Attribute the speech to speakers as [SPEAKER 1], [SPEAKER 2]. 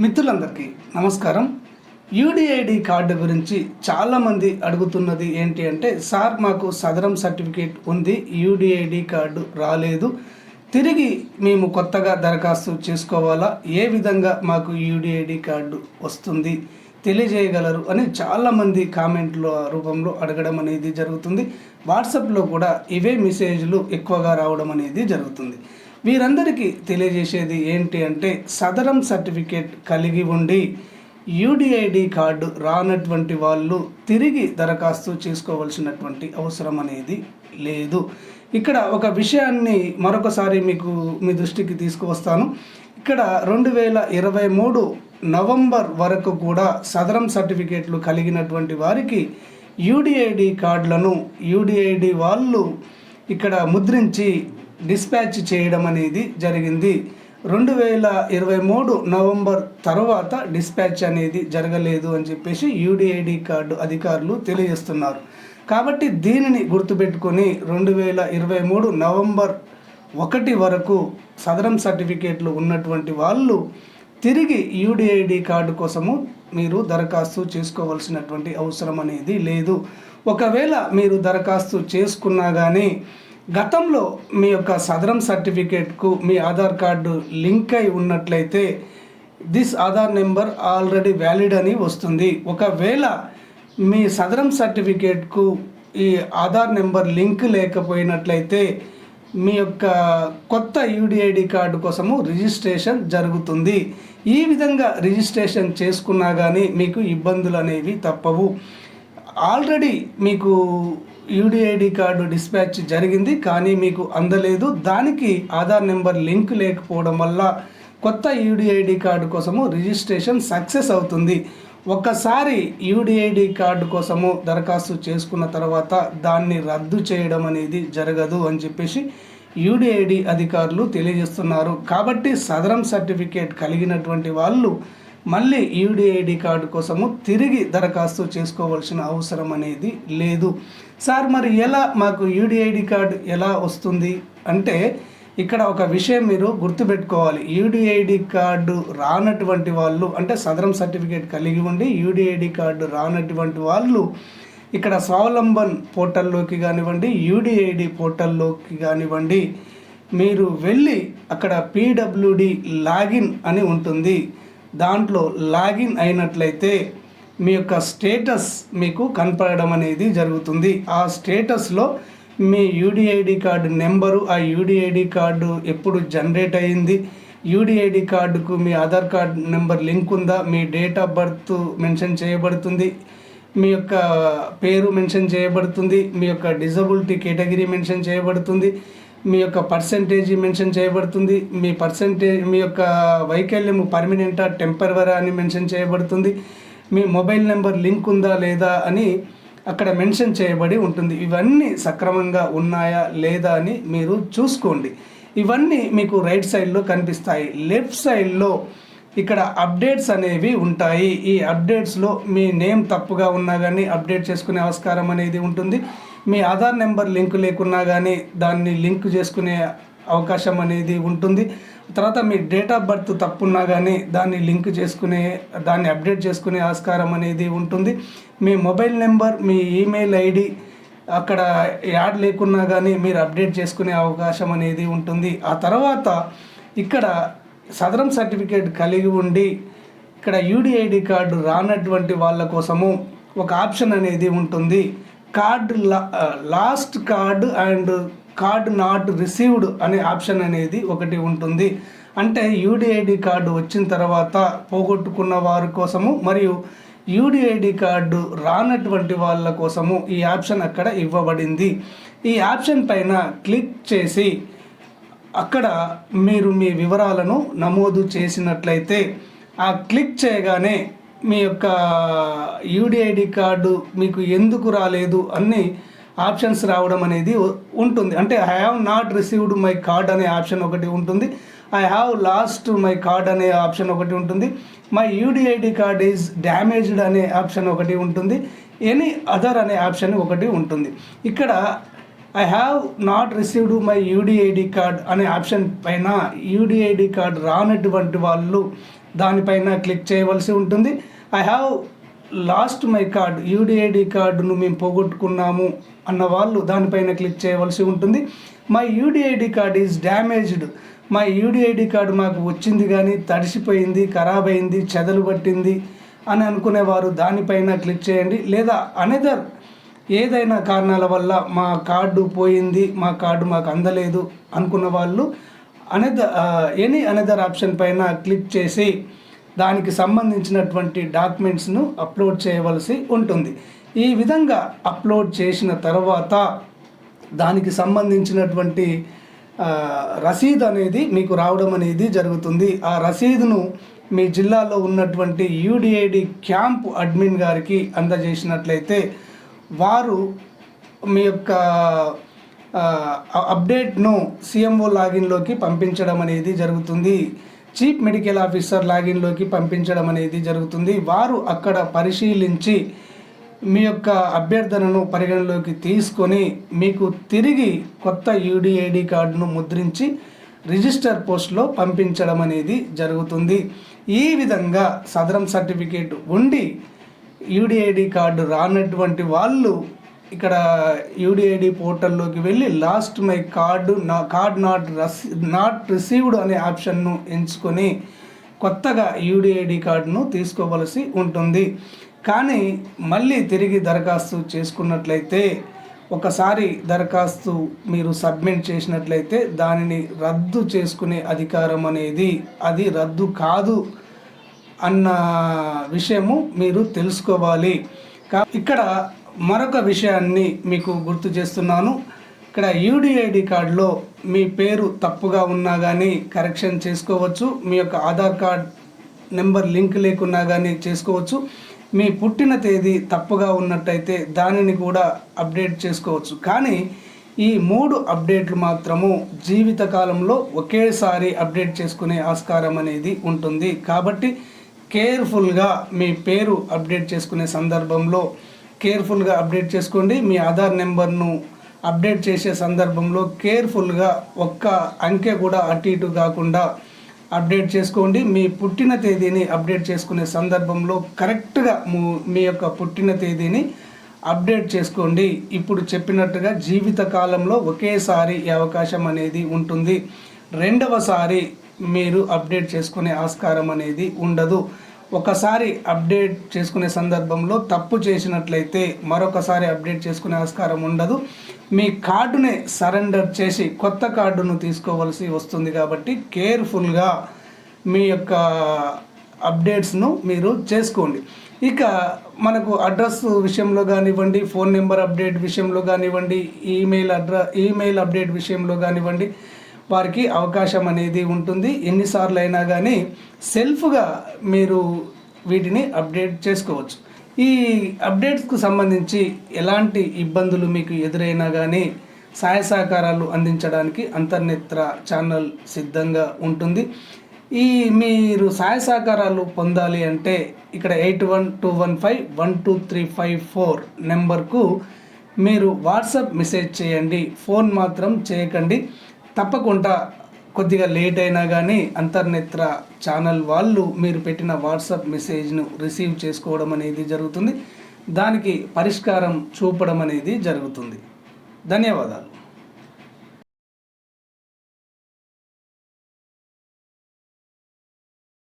[SPEAKER 1] మిత్రులందరికీ నమస్కారం. UDID card గురించి చాలామంది అడుగుతున్నది ఏంటి అంటే సార్ మాకు సదరం సర్టిఫికేట్ ఉంది యూడిఐడి కార్డు రాలేదు. తిరిగి మేము కొత్తగా దరఖాస్తు చేసుకోవాలా? ఏ విధంగా మాకు యూడిఐడి కార్డు వస్తుంది? తెలియజేయగలరు? అని చాలామంది కామెంట్ల రూపంలో అడగడం అనేది జరుగుతుంది. వాట్సాప్లో కూడా ఇవే మెసేజ్లు ఎక్కువగా రావడం అనేది జరుగుతుంది. వీరందరికీ తెలియజేసేది ఏంటి అంటే సదరం సర్టిఫికేట్ కలిగి ఉండి యూడిఐడి కార్డు రానటువంటి వాళ్ళు తిరిగి దరఖాస్తు చేసుకోవాల్సినటువంటి అవసరం అనేది లేదు. ఇక్కడ ఒక విషయాన్ని మరొకసారి మీకు మీ దృష్టికి తీసుకువస్తాను. ఇక్కడ రెండు వేల ఇరవై మూడు నవంబర్ వరకు కూడా సదరం సర్టిఫికేట్లు కలిగినటువంటి వారికి యూడిఐడి కార్డులను యూడిఐడి వాళ్ళు ఇక్కడ ముద్రించి డిస్పాచ్ చేయడం అనేది జరిగింది. రెండు వేల ఇరవై మూడు నవంబర్ తర్వాత డిస్పాచ్ అనేది జరగలేదు అని చెప్పేసి యూడిఐడి కార్డు అధికారులు తెలియజేస్తున్నారు. కాబట్టి దీనిని గుర్తుపెట్టుకొని రెండు వేల ఇరవై మూడు నవంబర్ ఒకటి వరకు సదరం సర్టిఫికేట్లు ఉన్నటువంటి వాళ్ళు తిరిగి యూడిఐడి కార్డు కోసము మీరు దరఖాస్తు చేసుకోవాల్సినటువంటి అవసరం అనేది లేదు. ఒకవేళ మీరు దరఖాస్తు చేసుకున్నా కానీ గతంలో మీ యొక్క సదరం సర్టిఫికేట్కు మీ ఆధార్ కార్డు లింక్ అయి ఉన్నట్లయితే this Aadhaar number already valid అని వస్తుంది. ఒకవేళ మీ సదరం సర్టిఫికేట్కు ఈ ఆధార్ నెంబర్ లింక్ లేకపోయినట్లయితే మీ యొక్క కొత్త యూడిఐడి కార్డు కోసము రిజిస్ట్రేషన్ జరుగుతుంది. ఈ విధంగా రిజిస్ట్రేషన్ చేసుకున్నా కానీ మీకు ఇబ్బందులు అనేవి తప్పవు. ఆల్రెడీ మీకు యూడిఐడి కార్డు డిస్పాచ్ జరిగింది కానీ మీకు అందలేదు. దానికి ఆధార్ నెంబర్ లింక్ లేకపోవడం వల్ల కొత్త యూడిఐడి కార్డు కోసము రిజిస్ట్రేషన్ సక్సెస్ అవుతుంది. ఒక్కసారి యూడిఐడి కార్డు కోసము దరఖాస్తు చేసుకున్న తర్వాత దాన్ని రద్దు చేయడం అనేది జరగదు అని చెప్పేసి యూడిఐడి అధికారులు తెలియజేస్తున్నారు. కాబట్టి సదరం సర్టిఫికేట్ కలిగినటువంటి వాళ్ళు మళ్ళీ యూడిఐడి కార్డు కోసము తిరిగి దరఖాస్తు చేసుకోవాల్సిన అవసరం అనేది లేదు. సార్ మరి ఎలా మాకు యూడిఐడి కార్డు ఎలా వస్తుంది? అంటే ఇక్కడ ఒక విషయం మీరు గుర్తుపెట్టుకోవాలి. యూడిఐడి కార్డు రానటువంటి వాళ్ళు అంటే సదరం సర్టిఫికేట్ కలిగి ఉండి యూడిఐడి కార్డు రానటువంటి వాళ్ళు ఇక్కడ స్వావలంబన్ పోర్టల్లోకి కానివ్వండి యూడిఐడి పోర్టల్లోకి కానివ్వండి మీరు వెళ్ళి అక్కడ పీడబ్ల్యూడి లాగిన్ అని ఉంటుంది. దాంట్లో లాగిన్ అయినట్లయితే మీ యొక్క స్టేటస్ మీకు కనపడడం అనేది జరుగుతుంది. ఆ స్టేటస్లో మీ యూడిఐడి కార్డు నెంబరు ఆ యూడిఐడి కార్డు ఎప్పుడు జనరేట్ అయ్యింది యూడిఐడి కార్డుకు మీ ఆధార్ కార్డ్ నెంబర్ లింక్ ఉందా మీ డేట్ ఆఫ్ బర్త్ మెన్షన్ చేయబడుతుంది మీ యొక్క పేరు మెన్షన్ చేయబడుతుంది మీ యొక్క డిజబిలిటీ కేటగిరీ మెన్షన్ చేయబడుతుంది మీ యొక్క పర్సంటేజ్ మెన్షన్ చేయబడుతుంది. మీ పర్సంటేజ్ మీ యొక్క వైకల్యం పర్మనెంటా టెంపరవరా అని మెన్షన్ చేయబడుతుంది. మీ మొబైల్ నెంబర్ లింక్ ఉందా లేదా అని అక్కడ మెన్షన్ చేయబడి ఉంటుంది. ఇవన్నీ సక్రమంగా ఉన్నాయా లేదా అని మీరు చూసుకోండి. ఇవన్నీ మీకు రైట్ సైడ్లో కనిపిస్తాయి. లెఫ్ట్ సైడ్లో ఇక్కడ అప్డేట్స్ అనేవి ఉంటాయి. ఈ అప్డేట్స్లో మీ నేమ్ తప్పుగా ఉన్నా కానీ అప్డేట్ చేసుకునే ఆస్కారం అనేది ఉంటుంది. మీ ఆధార్ నెంబర్ లింక్ లేకున్నా కానీ దాన్ని లింక్ చేసుకునే అవకాశం అనేది ఉంటుంది. తర్వాత మీ డేట్ ఆఫ్ బర్త్ తప్పున్నా కానీ దాన్ని లింక్ చేసుకునే దాన్ని అప్డేట్ చేసుకునే ఆస్కారం అనేది ఉంటుంది. మీ మొబైల్ నెంబర్ మీ ఈమెయిల్ ఐడి అక్కడ యాడ్ లేకున్నా కానీ మీరు అప్డేట్ చేసుకునే అవకాశం అనేది ఉంటుంది. ఆ తర్వాత ఇక్కడ సదరం సర్టిఫికేట్ కలిగి ఉండి ఇక్కడ యూడిఐడి కార్డు రానటువంటి వాళ్ళ కోసము ఒక ఆప్షన్ అనేది ఉంటుంది. Card lost card and card not received అనే ఆప్షన్ అనేది ఒకటి ఉంటుంది. అంటే యూడిఐడి కార్డు వచ్చిన తర్వాత పోగొట్టుకున్న వారి కోసము మరియు యూడిఐడి కార్డు రానటువంటి వాళ్ళ కోసము ఈ ఆప్షన్ అక్కడ ఇవ్వబడింది. ఈ ఆప్షన్ పైన క్లిక్ చేసి అక్కడ మీరు మీ వివరాలను నమోదు చేసినట్లయితే ఆ క్లిక్ చేయగానే మీ యొక్క యూడిఐడి కార్డు మీకు ఎందుకు రాలేదు అన్ని ఆప్షన్స్ రావడం అనేది ఉంటుంది. అంటే I have not received my card అనే ఆప్షన్ ఒకటి ఉంటుంది. I have lost my card అనే ఆప్షన్ ఒకటి ఉంటుంది. My UDID card is damaged అనే ఆప్షన్ ఒకటి ఉంటుంది. ఎనీ అదర్ అనే ఆప్షన్ ఒకటి ఉంటుంది. ఇక్కడ I have not received my UDID card అనే ఆప్షన్ పైన యూడిఐడి కార్డ్ రానటువంటి వాళ్ళు దానిపైన క్లిక్ చేయవలసి ఉంటుంది. I have lost my card UDID కార్డును మేము పోగొట్టుకున్నాము అన్న వాళ్ళు దానిపైన క్లిక్ చేయవలసి ఉంటుంది. My UDID card is damaged మా యూడిఐడి కార్డు మాకు వచ్చింది కానీ తడిసిపోయింది ఖరాబ్ అయింది చెదలు పట్టింది అని అనుకునేవారు. దానిపైన క్లిక్ చేయండి. లేదా అనదర్ ఏదైనా కారణాల వల్ల మా కార్డు పోయింది మా కార్డు మాకు అందలేదు అనుకున్న వాళ్ళు అనదర్ ఎనీ అనదర్ ఆప్షన్ పైన క్లిక్ చేసి దానికి సంబంధించినటువంటి డాక్యుమెంట్స్ను అప్లోడ్ చేయవలసి ఉంటుంది. ఈ విధంగా అప్లోడ్ చేసిన తర్వాత దానికి సంబంధించినటువంటి రసీదు అనేది మీకు రావడం అనేది జరుగుతుంది. ఆ రసీదును మీ జిల్లాలో ఉన్నటువంటి యూడిఐడి క్యాంప్ అడ్మిన్ గారికి అందజేసినట్లయితే వారు మీ యొక్క అప్డేట్ను సీఎంఓ లాగిన్లోకి పంపించడం అనేది జరుగుతుంది. చీఫ్ మెడికల్ ఆఫీసర్ లాగిన్లోకి పంపించడం అనేది జరుగుతుంది. వారు అక్కడ పరిశీలించి మీ యొక్క అభ్యర్థనను పరిగణలోకి తీసుకొని మీకు తిరిగి కొత్త యూడిఐడి కార్డును ముద్రించి రిజిస్టర్ పోస్ట్లో పంపించడం అనేది జరుగుతుంది. ఈ విధంగా సదరం సర్టిఫికేట్ ఉండి యూడిఐడి కార్డు రానటువంటి వాళ్ళు ఇక్కడ యూడిఐడి పోర్టల్లోకి వెళ్ళి లాస్ట్ మై కార్డు నా కార్డ్ నాట్ రస్ నాట్ రిసీవ్డ్ అనే ఆప్షన్ను ఎంచుకొని కొత్తగా యూడిఐడి కార్డును తీసుకోవలసి ఉంటుంది. కానీ మళ్ళీ తిరిగి దరఖాస్తు చేసుకున్నట్లయితే ఒకసారి దరఖాస్తు మీరు సబ్మిట్ చేసినట్లయితే దానిని రద్దు చేసుకునే అధికారం అనేది అది రద్దు కాదు అన్న విషయము మీరు తెలుసుకోవాలి. కా- ఇక్కడ మరొక విషయాన్ని మీకు గుర్తు చేస్తున్నాను. ఇక్కడ యూడిఐడి కార్డులో మీ పేరు తప్పుగా ఉన్నా కానీ కరెక్షన్ చేసుకోవచ్చు. మీ యొక్క ఆధార్ కార్డ్ నెంబర్ లింక్ లేకున్నా కానీ చేసుకోవచ్చు. మీ పుట్టిన తేదీ తప్పుగా ఉన్నట్టయితే దానిని కూడా అప్డేట్ చేసుకోవచ్చు. కానీ ఈ మూడు అప్డేట్లు మాత్రము జీవితకాలంలో ఒకేసారి అప్డేట్ చేసుకునే ఆస్కారం అనేది ఉంటుంది. కాబట్టి కేర్ఫుల్గా మీ పేరు అప్డేట్ చేసుకునే సందర్భంలో కేర్ఫుల్గా అప్డేట్ చేసుకోండి. మీ ఆధార్ నెంబర్ను అప్డేట్ చేసే సందర్భంలో కేర్ఫుల్గా ఒక్క అంకె కూడా అటు ఇటు కాకుండా అప్డేట్ చేసుకోండి. మీ పుట్టిన తేదీని అప్డేట్ చేసుకునే సందర్భంలో కరెక్ట్గా మీ యొక్క పుట్టిన తేదీని అప్డేట్ చేసుకోండి. ఇప్పుడు చెప్పినట్టుగా జీవిత కాలంలో ఒకేసారి ఈ అవకాశం అనేది ఉంటుంది. రెండవసారి మీరు అప్డేట్ చేసుకునే ఆస్కారం అనేది ఉండదు. ఒకసారి అప్డేట్ చేసుకునే సందర్భంలో తప్పు చేసినట్లయితే మరొకసారి అప్డేట్ చేసుకునే ఆస్కారం ఉండదు. మీ కార్డునే సరెండర్ చేసి కొత్త కార్డును తీసుకోవలసి వస్తుంది కాబట్టి కేర్ఫుల్గా మీ యొక్క అప్డేట్స్ను మీరు చేసుకోండి. ఇక మనకు అడ్రస్ విషయంలో కానివ్వండి ఫోన్ నెంబర్ అప్డేట్ విషయంలో కానివ్వండి ఈమెయిల్ అడ్ర ఈమెయిల్ అప్డేట్ విషయంలో కానివ్వండి వారికి అవకాశం అనేది ఉంటుంది. ఎన్నిసార్లు అయినా కానీ సెల్ఫ్గా మీరు వీటిని అప్డేట్ చేసుకోవచ్చు. ఈ అప్డేట్స్కు సంబంధించి ఎలాంటి ఇబ్బందులు మీకు ఎదురైనా కానీ సహాయ సహకారాలు అందించడానికి అంతర్నేత్ర ఛానల్ సిద్ధంగా ఉంటుంది. ఈ మీరు సహాయ సహకారాలు పొందాలి అంటే ఇక్కడ eight one two one five one two three five four నెంబర్కు మీరు వాట్సాప్ మెసేజ్ చేయండి. ఫోన్ మాత్రం చేయకండి. తప్పకుండా కొద్దిగా లేట్ అయినా కానీ అంతర్నేత్ర ఛానల్ వాళ్ళు మీరు పెట్టిన వాట్సాప్ మెసేజ్ను రిసీవ్ చేసుకోవడం అనేది జరుగుతుంది. దానికి పరిష్కారం చూపడం అనేది జరుగుతుంది. ధన్యవాదాలు.